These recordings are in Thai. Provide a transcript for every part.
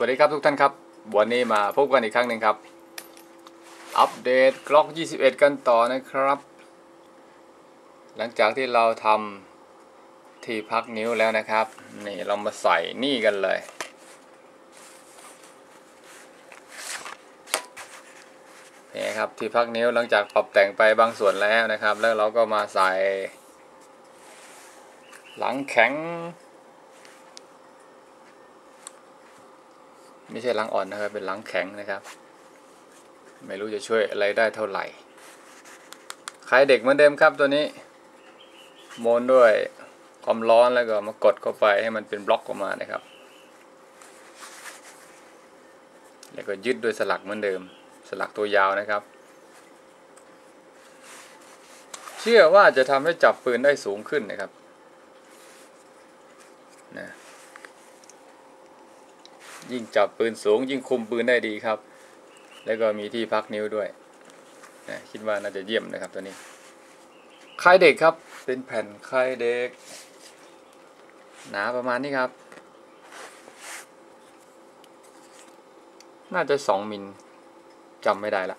วัสดีครับทุกท่านครับ วันนี้มาพบกันอีกครั้งหนึ่งครับ อัปเดตกล็อก 21 กันต่อนะครับ หลังจากที่เราทำที่พักนิ้วแล้วนะครับ นี่เรามาใส่นี่กันเลย นี่ครับที่พักนิ้วหลังจากปรับแต่งไปบางส่วนแล้วนะครับ แล้วเราก็มาใส่ หลังแข็ง ไม่ใช่หลังอ่อนนะครับ เป็นหลังแข็งนะครับ ไม่รู้จะช่วยอะไรได้เท่าไหร่ขายเด็กเหมือนเดิมครับตัวนี้โมนด้วยความร้อนแล้วก็มากดเข้าไปให้มันเป็นบล็อกออกมานะครับ แล้วก็ยึดด้วยสลักเหมือนเดิม สลักตัวยาวนะครับ เชื่อว่าจะทำให้จับปืนได้สูงขึ้นนะครับนะ ยิ่งจับปืนสูง ยิ่งคุมปืนได้ดีครับ แล้วก็มีที่พักนิ้วด้วยนะคิดว่าน่าจะเยี่ยมนะครับตัวนี้คลายเด็กครับ เป็นแผ่นคลายเด็ก หนาประมาณนี้ครับ น่าจะสองมิลจำไม่ได้ละ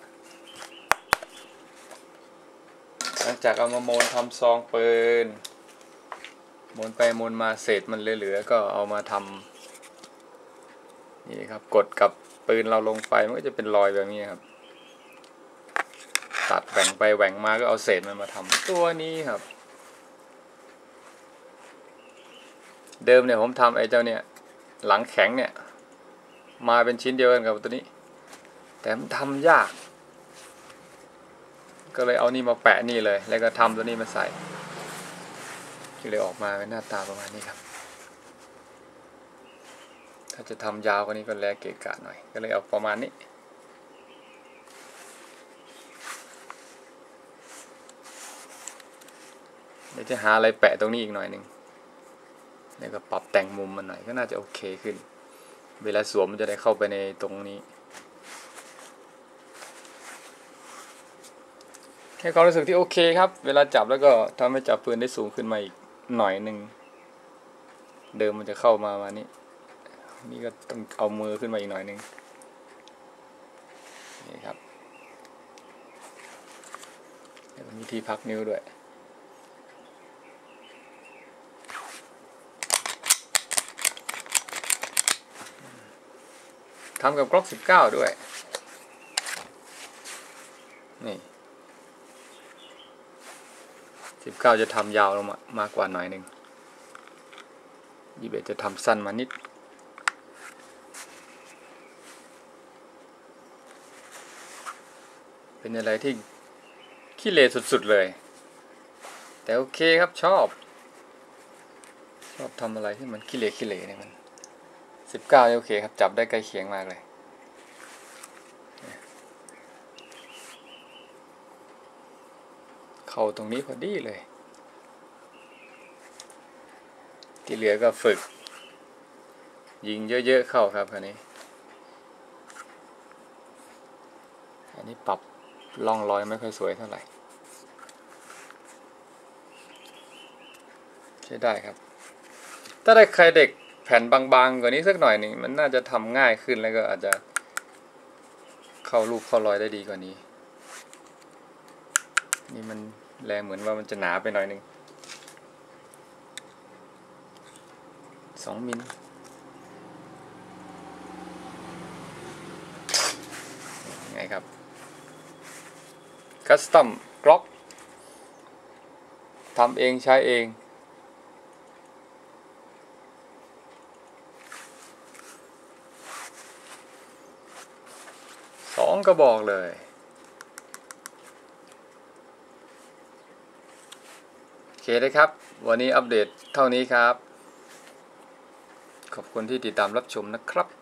หลังจากเอามาโมนทำซองปืนโมนไปโมนมาเศษมันเหลือๆก็เอามาทำ นี่ครับ กดกับปืนเราลงไปมันก็จะเป็นรอยแบบนี้ครับตัดแหว่งไปแหว่งมาก็เอาเศษมันมาทำตัวนี้ครับ เดิมเนี่ยผมทำไอ้เจ้าเนี่ย หลังแข็งเนี่ย มาเป็นชิ้นเดียวกันกับตัวนี้ แต่มันทำยาก ก็เลยเอานี่มาแปะนี่เลย แล้วก็ทำตัวนี้มาใส่ก็เลยออกมาเป็นหน้าตาประมาณนี้ครับาจะทำยาวกว่านี้ก็แลเกะกะหน่อย ก็เลยเอาประมาณนี้เดี๋ยวจะหาอะไรแปะตรงนี้อีกหน่อยหนึ่งแล้วก็ปรับแต่งมุมมันหน่อยก็น่าจะโอเคขึ้น เวลาสวมมันจะได้เข้าไปในตรงนี้ แค่ความรู้สึกที่โอเคครับ เวลาจับแล้วก็ทำให้จับปืนได้สูงขึ้นมาอีกหน่อยหนึ่ง เดิมมันจะเข้ามามานี้ นี่ก็ต้องเอามือขึ้นมาอีกหน่อยหนึ่งนี่ครับแล้วมีที่พักนิ้วด้วยทำกับกล็อกสิบเก้าด้วย นี่สิบเก้าจะทำยาวลงมามากกว่าหน่อยหนึ่งยี่สิบจะทำสั้นมานิด เป็นอะไรที่ขี้เละสุดๆเลย แต่โอเคครับชอบ ชอบทำอะไรที่มันขี้เละขี้เละเนี่ยมันสิบเก้าโอเคครับ จับได้ใกล้เคียงมากเลยเข้าตรงนี้พอดีเลย ที่เหลือก็ฝึก ยิงเยอะๆเข้าครับคันนี้ อันนี้ปรับ ล่องรอยไม่ค่อยสวยเท่าไหร่ ใช้ได้ครับ ถ้าได้ใครเด็กแผ่นบางๆกว่านี้สักหน่อยหนึ่งมันน่าจะทำง่ายขึ้นแล้วก็อาจจะเข้ารูปเข้ารอยได้ดีกว่านี้ นี่มันแรงเหมือนว่ามันจะหนาไปหน่อยหนึ่งสองมิลไงครับ คัสตอมกล็อกทำเองใช้เอง สองกระบอกเลย โอเคนะครับ วันนี้อัปเดตเท่านี้ครับ ขอบคุณที่ติดตามรับชมนะครับ